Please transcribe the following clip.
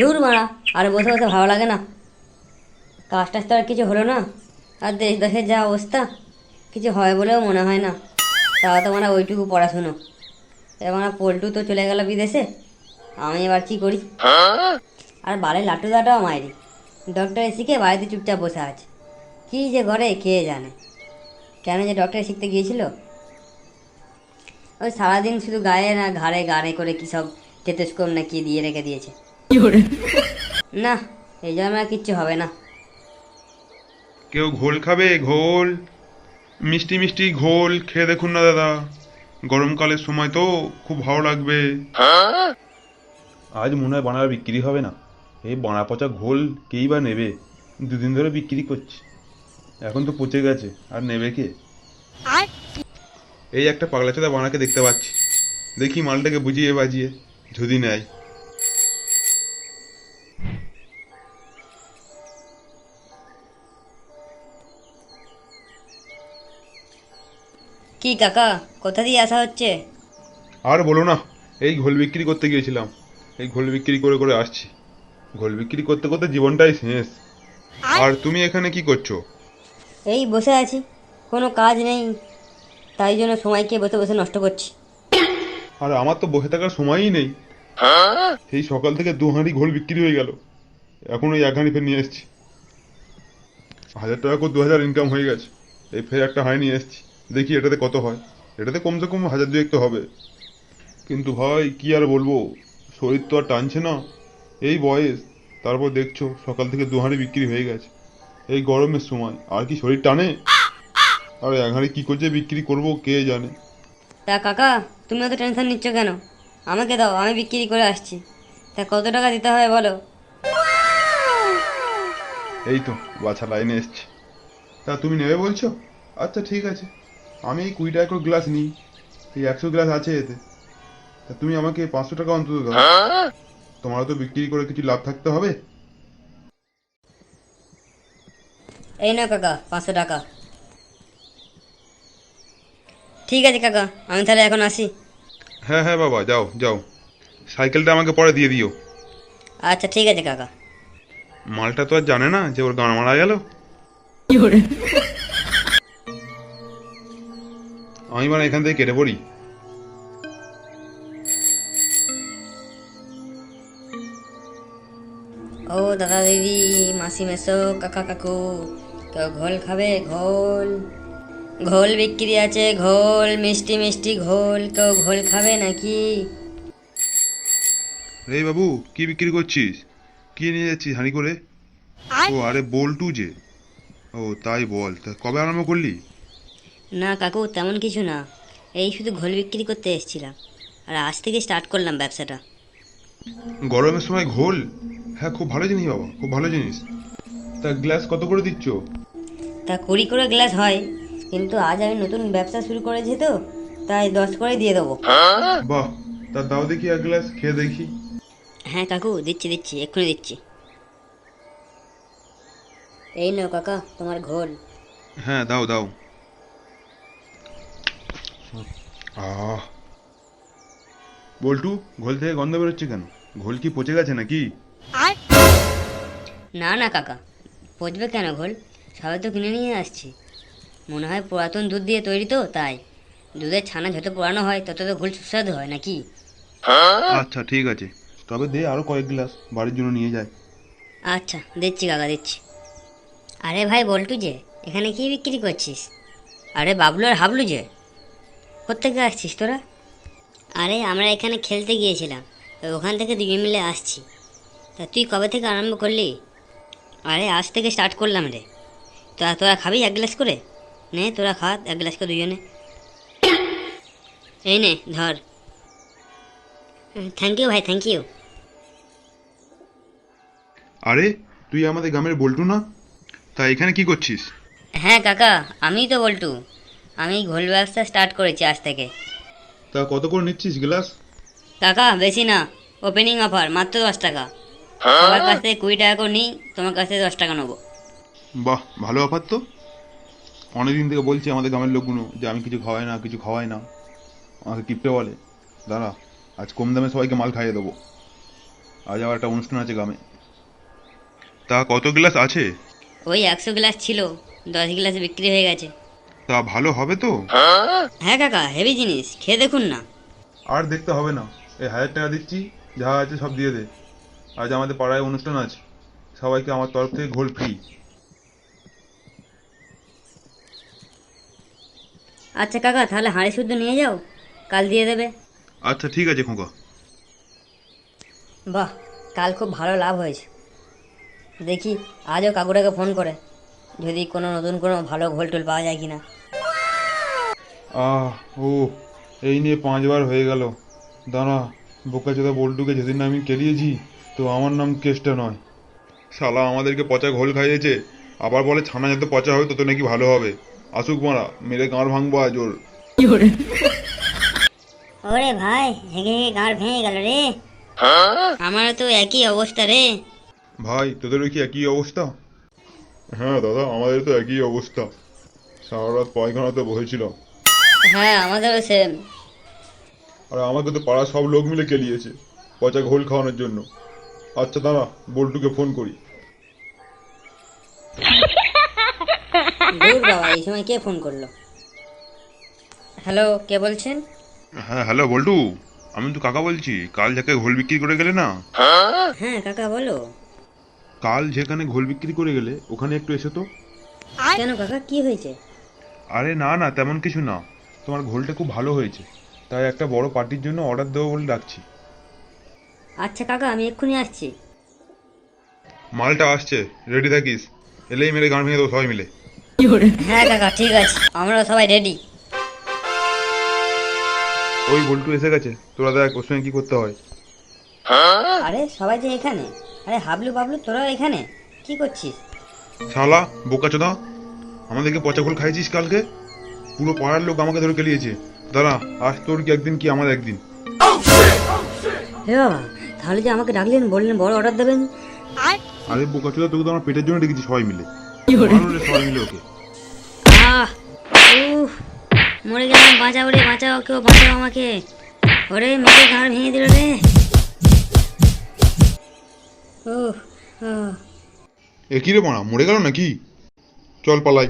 দূর মারা, আর বসে বসে ভালো লাগে না। কাজ টাজ তো আর কিছু হলো না, আর দেশ দেশের যা অবস্থা, কিছু হয় বলেও মনে হয় না। তাও তো মানে ওইটুকু পড়াশুনো। এবার পল্টু তো চলে গেল বিদেশে, আমি এবার কি করি? আর বাড়ি লাটু দাটাও মাইরি। ডক্টর শিখে বাড়িতে চুপচাপ বসে আছে। কী যে ঘরে কে জানে? কেন যে ডক্টর শিখতে গিয়েছিল? ওই সারাদিন শুধু গায়ে না, ঘাড়ে, গাড়ে করে কী সব টেটোস্কোপ না কি দিয়ে রেখে দিয়েছে। না এই জন্য কিচ্ছু হবে না। কেউ ঘোল খাবে? ঘোল। মিষ্টি মিষ্টি ঘোল খেয়ে দেখুন না দাদা। গরমকালের সময় তো খুব ভালো লাগবে। আজ মনে হয় বানার বিক্রি হবে না। এই বানা পচা ঘোল কেই বা নেবে? দুদিন ধরে বিক্রি করছি। এখন তো পচে গেছে। আর নেবে কে? এই একটা পাগলা চোদা বানাকে দেখতে পাচ্ছি। দেখি মালটাকে বুঝিয়ে বাজিয়ে যদি নেয়। কি কাকা কোথা দিয়ে আসা হচ্ছে? আর বলো না এই ঘোল বিক্রি করতে গিয়েছিলাম। এই ঘোল বিক্রি করে করে আসছি। ঘোল বিক্রি করতে করতে জীবনটাই শেষ। আর তুমি এখানে কি করছ? এই বসে আছি কোনো কাজ নেই। তাই জন্য সময়কে বসে বসে নষ্ট করছি। আর আমার তো বসে থাকার সময়ই নেই। সেই সকাল থেকে দু হাঁড়ি ঘোল বিক্রি হয়ে গেল। এখন ওই এক হাঁড়ি ফের নিয়ে এসছি। হাজার টাকা করে দু হাজার ইনকাম হয়ে গেছে। এই ফের একটা হাঁড়ি নিয়ে এসছি। দেখি এটাতে কত হয়। এটাতে কমসে কম হাজার দুয়েক তো হবে। কিন্তু ভাই কি আর বলব? শরীর তো আর টানছে না। এই বয়স তারপর দেখছ সকাল থেকে দু হাঁড়ি বিক্রি হয়ে গেছে। এই গরমের সময় আর কি শরীর টানে? আর এক হাঁড়ি কী করছে বিক্রি করব কে জানে? তা কাকা তুমি অত টেনশন নিচ্ছ কেন? আমাকে দাও আমি বিক্রি করে আসছি। তা কত টাকা দিতে হবে বলো? এই তো বাছা লাইনে এসছে। তা তুমি নেবে বলছো? আচ্ছা ঠিক আছে। আমি এই কুড়ি টাকা করে গ্লাস নিই। এই একশো গ্লাস আছে এতে। তা তুমি আমাকে পাঁচশো টাকা অন্তত দাও। তোমারও তো বিক্রি করে কিছু লাভ থাকতে হবে? এই না কাকা পাঁচশো টাকা। ঠিক আছে কাকা আমি তাহলে এখন আসি। হ্যাঁ হ্যাঁ বাবা যাও যাও। সাইকেলটা আমাকে পরে দিয়ে দিও। আচ্ছা ঠিক আছে কাকা। মালটা তো আর জানে না যে ওর গান মারা গেল। আমি মানে এখান থেকে কেটে পড়ি। ও দাদা দিদি মাসি মেসো কাকা কাকু কেউ ঘোল খাবে? ঘোল। ঘোল বিক্রি আছে ঘোল মিষ্টি মিষ্টি ঘোল কেউ ঘোল খাবে নাকি? রে বাবু কি বিক্রি করছিস? কি নিয়ে যাচ্ছিস হাঁড়ি করে? ও আরে বল্টু যে। ও তাই বল। তা কবে আরম্ভ করলি? না কাকু তেমন কিছু না। এই শুধু ঘোল বিক্রি করতে এসেছিলাম। আর আজ থেকে স্টার্ট করলাম ব্যবসাটা। গরমের সময় ঘোল? হ্যাঁ খুব ভালো জিনিস বাবা খুব ভালো জিনিস। তা গ্লাস কত করে দিচ্ছ? তা কুড়ি করে গ্লাস হয় কিন্তু আজ আমি নতুন ব্যবসা শুরু করেছি তো তাই দশ করে দিয়ে দেবো। বাহ তা দাও দেখি এক গ্লাস খেয়ে দেখি। হ্যাঁ কাকু দিচ্ছি দিচ্ছি এক্ষুনি দিচ্ছি। এই নাও কাকা তোমার ঘোল। হ্যাঁ দাও দাও। আহ। বল্টু ঘোল থেকে গন্ধ বেরোচ্ছে কেন? ঘোল কি পচে গেছে নাকি? না না কাকা। পচবে কেন ঘোল? সবাই তো কিনে নিয়ে আসছি। মনে হয় পুরাতন দুধ দিয়ে তৈরি তো তাই। দুধের ছানা যত পুরানো হয় তত তো ঘোল সুস্বাদু হয় নাকি? আচ্ছা ঠিক আছে। তবে দে আরও কয়েক গ্লাস বাড়ির জন্য নিয়ে যায়। আচ্ছা দিচ্ছি কাকা দিচ্ছি। আরে ভাই বল্টু যে এখানে কি বিক্রি করছিস? আরে বাবলু আর হাবলু যে। কোথেকে আসছিস তোরা? আরে আমরা এখানে খেলতে গিয়েছিলাম। ওখান থেকে দুজন মিলে আসছি। তা তুই কবে থেকে আরম্ভ করলি? আরে আজ থেকে স্টার্ট করলাম রে। তা তোরা খাবি এক গ্লাস করে? নে তোরা খা এক গ্লাস করে দুজনে। এই নে ধর। থ্যাংক ইউ ভাই থ্যাংক ইউ আরে তুই আমাদের গ্রামের বল্টু না? তা এখানে কি করছিস? হ্যাঁ কাকা আমিই তো বল্টু। আমি ঘোল ব্যবসা স্টার্ট করেছি আজ থেকে। তা কত করে নিচ্ছিস গ্লাস? কাকা বেশি না। ওপেনিং অফার মাত্র দশ টাকা। সবার কাছ থেকে কুড়ি টাকা করে নিই তোমার কাছ থেকে দশ টাকা নেব। বাহ ভালো অফার তো। অনেকদিন থেকে বলছি আমাদের গ্রামের লোকগুলো যে আমি কিছু খাওয়াই না কিছু খাওয়াই না। আমাকে কিপটে বলে। দাঁড়া আজ কম দামে সবাইকে মাল খাইয়ে দেবো। আজ আবার একটা অনুষ্ঠান আছে গ্রামে। তা কত গ্লাস আছে? ওই একশো গ্লাস ছিল দশ গ্লাস বিক্রি হয়ে গেছে। তা ভালো হবে তো? হ্যাঁ কাকা হেভি জিনিস খেয়ে দেখুন না। আর দেখতে হবে না। এই হাজার টাকা দিচ্ছি যা আছে সব দিয়ে দে। আজ আমাদের পাড়ায় অনুষ্ঠান আছে। সবাইকে আমার তরফ থেকে ঘোল ফ্রি আচ্ছা কাকা তাহলে হাঁড়ি শুদ্ধ নিয়ে যাও। কাল দিয়ে দেবে। আচ্ছা ঠিক আছে খোকা। বাহ কাল খুব ভালো লাভ হয়েছে। দেখি আজও কাকুটাকে ফোন করে। যদি কোনো নতুন কোনো ভালো ঘোল টোল পাওয়া যায় কিনা। আহ ও এই নিয়ে পাঁচবার হয়ে গেল। দাঁড়া বোকা বোকাচোদা বল্টুকে যেদিন আমি কেলিয়েছি তো আমার নাম কেসটা নয়। শালা আমাদেরকে পচা ঘোল খাইয়েছে আবার বলে ছানা যত পচা হবে তত নাকি ভালো হবে। আসুক মারা মেরে গাঁড় ভাঙবো আজ ওর। ওরে ভাই হেগে হেগে গাঁড় ভেঙে গেল রে। আমারও তো একই অবস্থা রে। ভাই তোদেরও কি একই অবস্থা? হ্যাঁ দাদা আমাদের তো একই অবস্থা। সারা রাত পায়খানাতে বসেছিল হ্যাঁ আমাদেরও সেম আর আমাকে তো পাড়ার সব লোক মিলে কেলিয়েছে পচা ঘোল খাওয়ানোর জন্য। আচ্ছা দাঁড়া বল্টুকে ফোন করি। দূর বাবা এই সময় কে ফোন করল? হ্যালো কে বলছেন? হ্যাঁ হ্যালো বল্টু। আমি তো কাকা বলছি কাল যাকে ঘোল বিক্রি করে গেলে না? হ্যাঁ কাকা বলো। কাল যেখানে ঘোল বিক্রি করে গেলে ওখানে একটু এসো তো। কেন কাকা কি হয়েছে? আরে না না তেমন কিছু না। তোমার ঘোলটা খুব ভালো হয়েছে। তাই একটা বড় পার্টির জন্য অর্ডার দেবো বলে ডাকছি। আচ্ছা কাকা আমি এক্ষুনি আসছি। মালটা আসছে রেডি থাকিস। এলেই মেরে গান ভেঙে দেবো সবাই মিলে। হ্যাঁ কাকা ঠিক আছে। আমরা সবাই রেডি ওই বল্টু এসে গেছে। তোরা দেখ ওর সঙ্গে কি করতে হয়। আরে সবাই যে এখানে? আরে হাবলু বাবলু তোরা এখানে? কি করছিস? শালা বোকাচোদা আমাদেরকে পচা ঘোল খাইছিস কালকে? পুরো পাড়ার লোক আমাকে ধরে কেলিয়েছে দাঁড়া আজ তোর কি একদিন কি আমার একদিন? হে বাবা তাহলে যে আমাকে ডাকলেন বললেন বড় অর্ডার দেবেন? আরে? বোকাচোদা তোকে তো আমার পেটের জন্য ডেকেছি সবাই মিলে। সবাই মিলে ওকে। মরে গেলাম বাঁচাও রে বাঁচাও কেউ বাঁচাও আমাকে। ওরে মেরে ঘাড় ভেঙে দিল রে। আহ। এ কি রে মারা মরে গেল নাকি? চল পালাই।